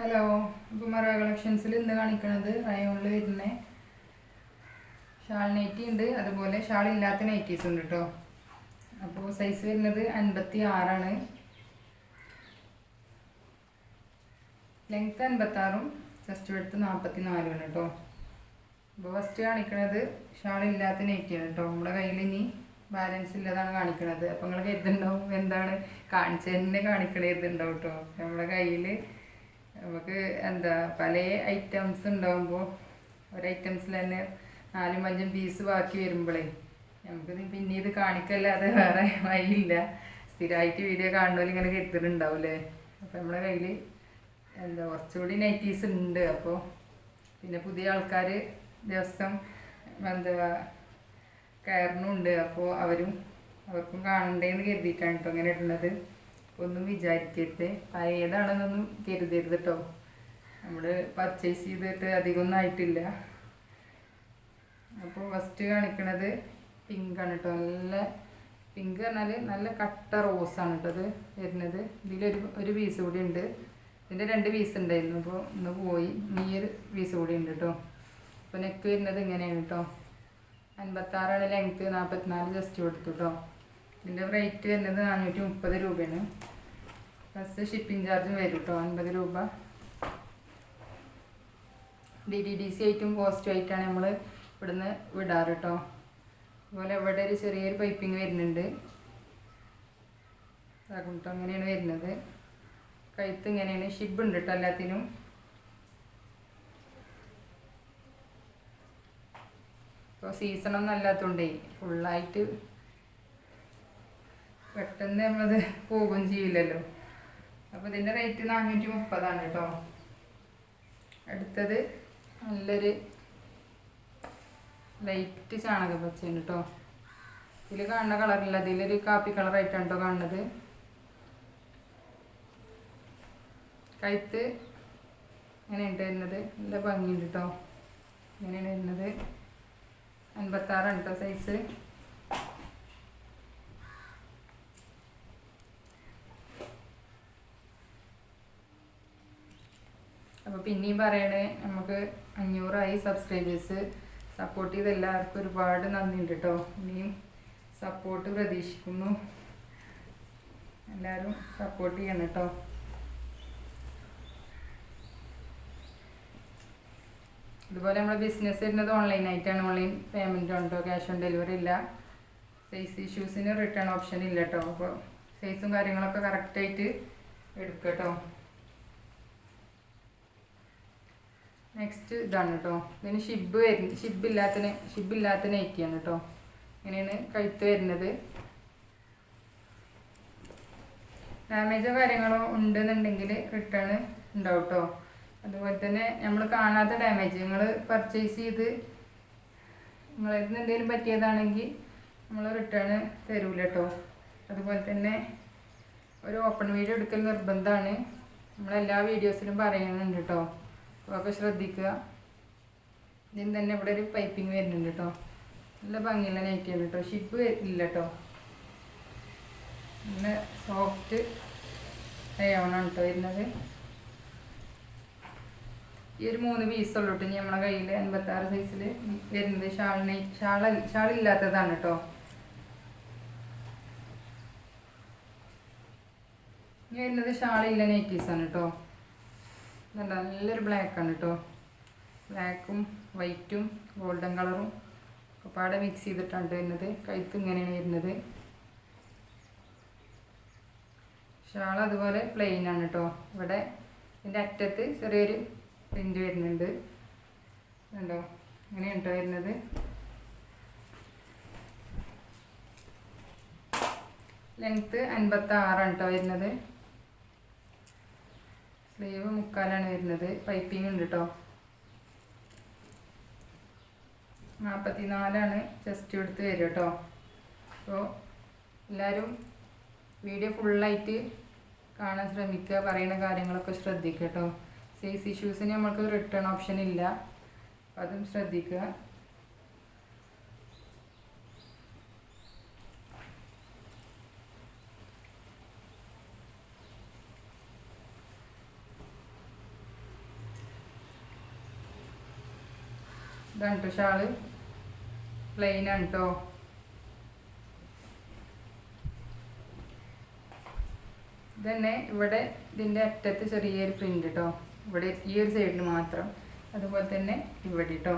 Hello അപ്പോൾ മറ കളക്ഷൻസിൽ ഇന്ന് കാണിക്കുന്നത് റയോണിൽ വരുന്ന. ഷാൾ നൈറ്റി ഉണ്ട് അതുപോലെ ഷാൾ ഇല്ലാത്ത നൈറ്റീസ് ഉണ്ട് കേട്ടോ അപ്പോൾ സൈസ് വരുന്നത് അൻപത്തി ആറാണ് ലെങ്ത്ത് അൻപത്താറും ചെസ്റ്റ് വെടുത്ത് നാൽപ്പത്തി നാലുമാണ് കേട്ടോ അപ്പോൾ ഫസ്റ്റ് കാണിക്കുന്നത് ഷാൾ ഇല്ലാത്ത നൈറ്റിയാണ് കേട്ടോ നമ്മുടെ കയ്യിൽ ഇനി ബാലൻസ് ഇല്ലാതാണ് കാണിക്കുന്നത് അപ്പോൾ നിങ്ങൾ കരുതുണ്ടാവും എന്താണ് കാണിച്ചതന്നെ കാണിക്കണേ കരുതുണ്ടാവും കേട്ടോ നമ്മുടെ കയ്യിൽ നമുക്ക് എന്താ പല ഐറ്റംസ് ഉണ്ടാകുമ്പോൾ ഒരു ഐറ്റംസിൽ തന്നെ നാലും അഞ്ചും പീസ് ബാക്കി വരുമ്പോഴേ നമുക്ക് പിന്നെ ഇത് കാണിക്കല്ലാതെ വേറെ വഴിയില്ല. സ്ഥിരമായിട്ട് വീഡിയോ കാണുന്നവർ ഇങ്ങനെ കരുതുന്നുണ്ടാവില്ലേ അപ്പോൾ നമ്മുടെ കയ്യിൽ എന്താ കുറച്ചുകൂടി നൈറ്റീസ് ഉണ്ട് അപ്പോൾ പിന്നെ പുതിയ ആൾക്കാർ ദിവസം എന്താ കയറണുണ്ട്. അപ്പോൾ അവരും അവർക്കും കാണണ്ടേന്ന് കരുതിയിട്ടാണ് കേട്ടോ ഇടുന്നത്. അപ്പോൾ ഒന്നും വിചാരിക്കരുത്. പഴയതാണെന്നൊന്നും കരുതരുത് കേട്ടോ നമ്മൾ പർച്ചേസ് ചെയ്തിട്ട് അധികമൊന്നും ആയിട്ടില്ല. അപ്പോൾ ഫസ്റ്റ് കാണിക്കണത് പിങ്കാണ് കേട്ടോ നല്ല പിങ്ക് പറഞ്ഞാൽ നല്ല കട്ട റോസാണ് കേട്ടോ അത് വരുന്നത്. ഇതിലൊരു ഒരു പീസ് കൂടി ഉണ്ട്. ഇതിന്റെ രണ്ട് പീസ് ഉണ്ടായിരുന്നു. അപ്പോൾ ഇന്ന് പോയി. ഇനി ഒരു പീസ് കൂടി ഉണ്ട് കേട്ടോ അപ്പോൾ നെക്ക് വരുന്നത് ഇങ്ങനെയാണ് കേട്ടോ അൻപത്താറാണ് ലെങ്ത്ത് നാൽപ്പത്തിനാല് ജസ്റ്റ് കൊടുത്തു കേട്ടോ ഇതിന്റെ റേറ്റ് വരുന്നത് നാനൂറ്റി മുപ്പത് രൂപയാണ്. പ്ലസ് ഷിപ്പിംഗ് ചാർജും വരും കേട്ടോ അൻപത് രൂപ. ഡി ഡി ഡി സി ആയിട്ടും പോസ്റ്റും ആയിട്ടാണ് നമ്മൾ ഇവിടുന്ന് വിടാറ് കേട്ടോ അതുപോലെ ഇവിടെ ഒരു ചെറിയൊരു പൈപ്പിംഗ് വരുന്നുണ്ട്. കേട്ടോ അങ്ങനെയാണ് വരുന്നത്. കഴുത്ത് ഇങ്ങനെയാണ് ഷിബ് ഉണ്ട് കേട്ടോ എല്ലാത്തിനും. ഇപ്പോൾ സീസണൊന്നും അല്ലാത്തതുകൊണ്ടേ ഫുള്ളായിട്ട് പെട്ടെന്ന് നമ്മളത് പോകുകയും ചെയ്യില്ലല്ലോ അപ്പോൾ ഇതിന്റെ റേറ്റ് നാനൂറ്റി മുപ്പതാണ് കേട്ടോ അടുത്തത് നല്ലൊരു ലൈറ്റ് ചാണക പച്ചയാണ് കേട്ടോ ഇതിൽ കാണുന്ന കളറില്ല ഇതിലൊരു കാപ്പി കളറായിട്ടാണ് കേട്ടോ കാണുന്നത്. കഴുത്ത് ഇങ്ങനെയുണ്ട് വരുന്നത്. നല്ല ഭംഗിയുണ്ട് കേട്ടോ ഇങ്ങനെയാണ് വരുന്നത്. അൻപത്താറാണ് കേട്ടോ സൈസ് അപ്പോൾ പിന്നെയും പറയണേ നമുക്ക് അഞ്ഞൂറായി സബ്സ്ക്രൈബേഴ്സ് സപ്പോർട്ട് ചെയ്ത എല്ലാവർക്കും ഒരുപാട് നന്ദി ഉണ്ട് കേട്ടോ ഇനിയും സപ്പോർട്ട് പ്രതീക്ഷിക്കുന്നു. എല്ലാവരും സപ്പോർട്ട് ചെയ്യണം കേട്ടോ ഇതുപോലെ നമ്മൾ ബിസിനസ് വരുന്നത് ഓൺലൈനായിട്ടാണ് ഓൺലൈൻ പേയ്മെന്റ് ഉണ്ടോ ക്യാഷ് ഓൺ ഡെലിവറി ഇല്ല. സൈസ് ഇഷ്യൂസിന് റിട്ടേൺ ഓപ്ഷൻ ഇല്ല കേട്ടോ അപ്പോൾ സൈസും കാര്യങ്ങളൊക്കെ കറക്റ്റായിട്ട് എടുക്കുക നെക്സ്റ്റ് ഇതാണ് കേട്ടോ ഇതിന് ഷിബ് വരുന്നത് ഷിബ് ഇല്ലാത്ത ഷിബ് കേട്ടോ ഇങ്ങനെയാണ് കഴുത്ത് വരുന്നത്. ഡാമേജോ കാര്യങ്ങളോ ഉണ്ടെന്നുണ്ടെങ്കിൽ റിട്ടേൺ ഉണ്ടാവും കേട്ടോ അതുപോലെ തന്നെ നമ്മൾ കാണാത്ത ഡാമേജ് നിങ്ങൾ പർച്ചേസ് ചെയ്ത് നിങ്ങളിൽ എന്തെങ്കിലും പറ്റിയതാണെങ്കിൽ നമ്മൾ റിട്ടേൺ തരൂല കേട്ടോ അതുപോലെ തന്നെ ഒരു ഓപ്പൺ വീഡിയോ എടുക്കൽ നിർബന്ധമാണ് നമ്മളെല്ലാ വീഡിയോസിലും പറയുന്നുണ്ട് കേട്ടോ അപ്പോൾ ശ്രദ്ധിക്കുക. ഇതിന് തന്നെ ഇവിടെ ഒരു പൈപ്പിംഗ് വരുന്നുണ്ട് കേട്ടോ നല്ല ഭംഗിയുള്ള നൈറ്റിയാണ് കേട്ടോ ഷിപ്പ് ഇല്ല കേട്ടോ നല്ല സോഫ്റ്റ് റയോണാണ് കേട്ടോ വരുന്നത്. ഈ ഒരു മൂന്ന് പീസുള്ളൂ കേട്ടോ നമ്മുടെ കയ്യിൽ അൻപത്താറ് സൈസിൽ വരുന്നത് ഷാളിനെ ഷാള ഷാളില്ലാത്തതാണ് കേട്ടോ ഇനി വരുന്നത് ഷാളില്ല നൈറ്റീസാണ് കേട്ടോ നല്ല നല്ലൊരു ബ്ലാക്കാണ് കേട്ടോ ബ്ലാക്കും വൈറ്റും ഗോൾഡൻ കളറും ഒക്കെപ്പാടെ മിക്സ് ചെയ്തിട്ടാണ് വരുന്നത്. കഴുത്ത് ഇങ്ങനെയാണ് വരുന്നത്. ഷാൾ അതുപോലെ പ്ലെയിൻ ആണ് കേട്ടോ ഇവിടെ ഇതിന്റെ അറ്റത്ത് ചെറിയൊരു പ്രിന്റ് വരുന്നുണ്ട്. കണ്ടോ ഇങ്ങനെയാണ് കേട്ടോ വരുന്നത്. ലെങ്ത്ത് അൻപത്തി ആറാണ് കേട്ടോ വരുന്നത്. സ്ലീവ് മുക്കാലാണ് വരുന്നത്. പൈപ്പിംഗ് ഉണ്ട് കേട്ടോ നാൽപ്പത്തി നാലാണ് ചെസ്റ്റ് എടുത്ത് വരും കേട്ടോ അപ്പോൾ എല്ലാവരും വീഡിയോ ഫുള്ളായിട്ട് കാണാൻ ശ്രമിക്കുക പറയുന്ന കാര്യങ്ങളൊക്കെ ശ്രദ്ധിക്കുക കേട്ടോ സൈസ് ഇഷ്യൂസിന് നമ്മൾക്ക് റിട്ടേൺ ഓപ്ഷൻ ഇല്ല. അതും ശ്രദ്ധിക്കുക. ഇതാണ് കേട്ടോ ഷാൾ പ്ലെയിൻ ആണ് കേട്ടോ ഇതന്നെ ഇവിടെ ഇതിന്റെ അറ്റത്ത് ചെറിയൊരു പ്രിന്റ് കേട്ടോ ഇവിടെ ഈ ഒരു സൈഡിൽ മാത്രം. അതുപോലെ തന്നെ ഇവിടെ കേട്ടോ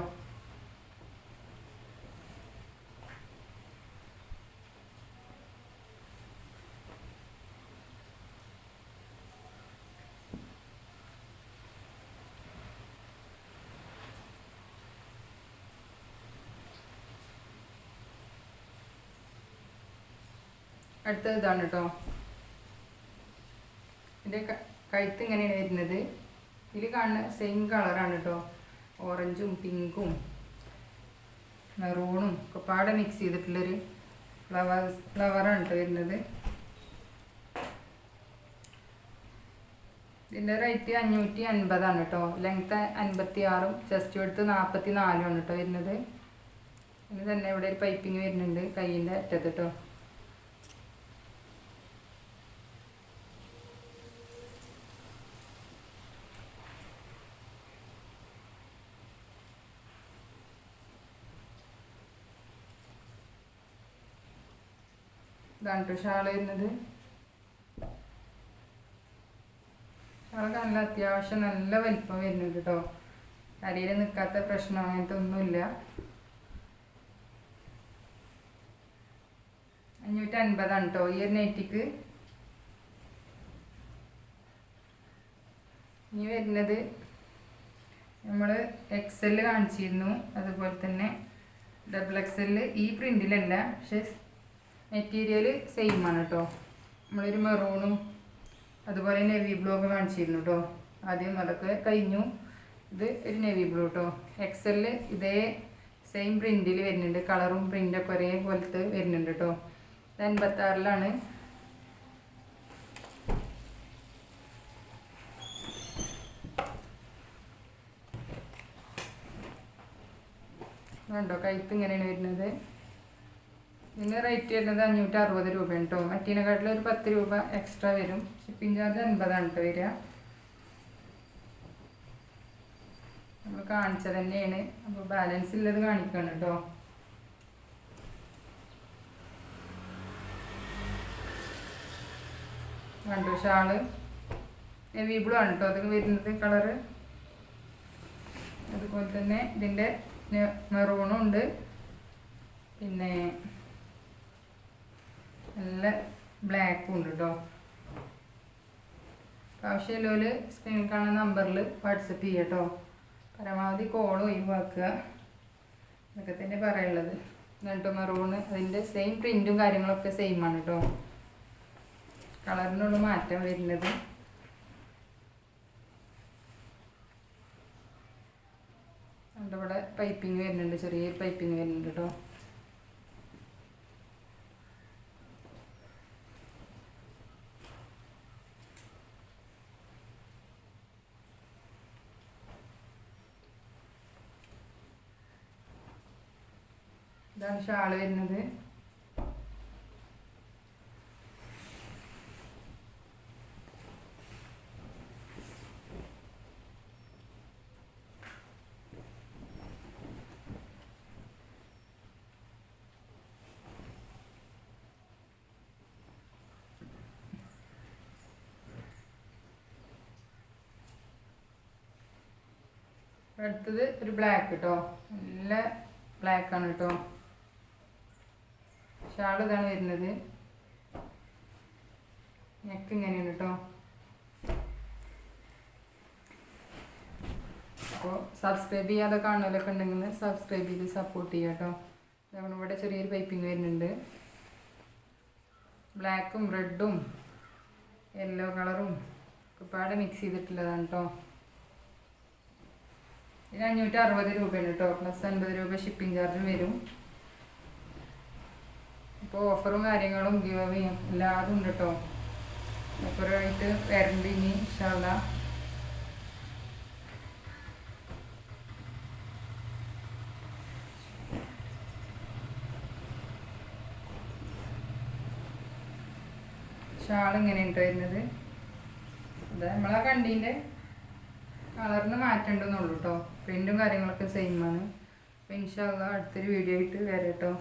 അടുത്തത് ഇതാണ് കേട്ടോ ഇതിന്റെ കഴുത്ത് ഇങ്ങനെയാണ് വരുന്നത്. ഇതിൽ കാണുന്ന സെയിം കളറാണ് കേട്ടോ ഓറഞ്ചും പിങ്കും മെറൂണും ഒക്കെ പാടെ മിക്സ് ചെയ്തിട്ടുള്ളൊരു ഫ്ലവർ ഫ്ലവറാണ് കേട്ടോ വരുന്നത്. ഇതിന്റെ റേറ്റ് അഞ്ഞൂറ്റി അൻപതാണ് കേട്ടോ ലെങ്ത്ത് അൻപത്തി ആറും ചെസ്റ്റ് എടുത്ത് നാൽപ്പത്തി നാലും ആണ് കേട്ടോ വരുന്നത്. ഇത് തന്നെ ഇവിടെ ഒരു പൈപ്പിങ് വരുന്നുണ്ട് കയ്യിന്റെ അറ്റത്ത് കേട്ടോ ഇതാണ് ഷാൾ വരുന്നത്. ഷാളൊക്കെ നല്ല അത്യാവശ്യം നല്ല വലിപ്പം വരുന്നുണ്ട് കേട്ടോ അരിയിൽ നിൽക്കാത്ത പ്രശ്നം അങ്ങനത്തെ ഒന്നുമില്ല. അഞ്ഞൂറ്റി അൻപതാണ് കേട്ടോ ഈ ഒരു നൈറ്റിക്ക്. ഇനി വരുന്നത് നമ്മൾ എക്സെൽ കാണിച്ചിരുന്നു. അതുപോലെ തന്നെ ഡബിൾ എക്സെൽ ഈ പ്രിന്റിലല്ല പക്ഷെ മെറ്റീരിയൽ സെയിം ആണ് കേട്ടോ നമ്മളൊരു മെറൂണും അതുപോലെ നെവി ബ്ലൂ ഒക്കെ കാണിച്ചിരുന്നു കേട്ടോ ആദ്യം അതൊക്കെ കഴിഞ്ഞു. ഇത് ഒരു നെവി ബ്ലൂ കേട്ടോ എക്സെൽ ഇതേ സെയിം പ്രിന്റിൽ വരുന്നുണ്ട്. കളറും പ്രിന്റൊക്കെ ഒരേ പോലത്തെ വരുന്നുണ്ട് കേട്ടോ ഇത് അൻപത്താറിലാണ്. കണ്ടോ? കഴുത്ത് ഇങ്ങനെയാണ് വരുന്നത്. ഇതിന് റേറ്റ് വരുന്നത് അഞ്ഞൂറ്റി അറുപത് രൂപയാണ് കേട്ടോ മറ്റേനെക്കാട്ടിൽ ഒരു പത്ത് രൂപ എക്സ്ട്രാ വരും. ഷിപ്പിംഗ് ചാർജ് അൻപതാണ് കേട്ടോ വരിക. നമ്മൾ കാണിച്ചത് തന്നെയാണ്. അപ്പോൾ ബാലൻസ് ഉള്ളത് കാണിക്കണം കേട്ടോ കണ്ടു ഷാൾ? നെവി ബ്ലൂ ആണ് കേട്ടോ അതൊക്കെ വരുന്നത് കളറ് അതുപോലെ തന്നെ ഇതിന്റെ മെറൂണും ഉണ്ട്. പിന്നെ നല്ല ബ്ലാക്കും ഉണ്ട് കേട്ടോ ആവശ്യമില്ലോൽ സ്ക്രീനിൽ കാണുന്ന നമ്പറിൽ വാട്സപ്പ് ചെയ്യുക കേട്ടോ പരമാവധി കോൾ ഒഴിവാക്കുക. ഇതൊക്കെ തന്നെ പറയുള്ളത് എന്നിട്ട് മെറൂണ് അതിന്റെ സെയിം പ്രിന്റും കാര്യങ്ങളൊക്കെ സെയിം ആണ് കേട്ടോ കളറിനുള്ള മാറ്റം വരുന്നത്. ഇവിടെ പൈപ്പിംഗ് വരുന്നുണ്ട്. ചെറിയൊരു പൈപ്പിംഗ് വരുന്നുണ്ട് കേട്ടോ ഇതാണ് ഷാൾ വരുന്നത്. അടുത്തത് ഒരു ബ്ലാക്ക് കേട്ടോ നല്ല ബ്ലാക്ക് ആണ് കേട്ടോ ഷാൾ ഇതാണ് വരുന്നത്. നെക്ക് ഇങ്ങനെയാണ് കേട്ടോ അപ്പോൾ സബ്സ്ക്രൈബ് ചെയ്യാതെ കാണുന്നവരൊക്കെ ഉണ്ടെങ്കിൽ സബ്സ്ക്രൈബ് ചെയ്ത് സപ്പോർട്ട് ചെയ്യുക കേട്ടോ ഇവിടെ ചെറിയൊരു പൈപ്പിംഗ് വരുന്നുണ്ട്. ബ്ലാക്കും റെഡും യെല്ലോ കളറും ഒക്കെ മിക്സ് ചെയ്തിട്ടുള്ളതാണ് കേട്ടോ ഇതിന് അഞ്ഞൂറ്റി അറുപത് രൂപയാണ് കേട്ടോ പ്ലസ് അൻപത് രൂപ ഷിപ്പിംഗ് ചാർജും വരും. ഇപ്പോൾ ഓഫറും കാര്യങ്ങളും ഗിവയും എല്ലാതും ഉണ്ട് കേട്ടോ ഓഫറായിട്ട് വരണ്ട് ഇനി ഇൻഷാല്ല ഷാൾ ഇങ്ങനെയുണ്ട് വരുന്നത്. അത് നമ്മളാ കണ്ടീന്റെ കളറിന് മാറ്റണ്ടെന്നുള്ളൂ കേട്ടോ പ്രിന്റും കാര്യങ്ങളൊക്കെ സെയിമാണ് അപ്പം ഇൻഷാല്ല അടുത്തൊരു വീഡിയോ ആയിട്ട് വരാം കേട്ടോ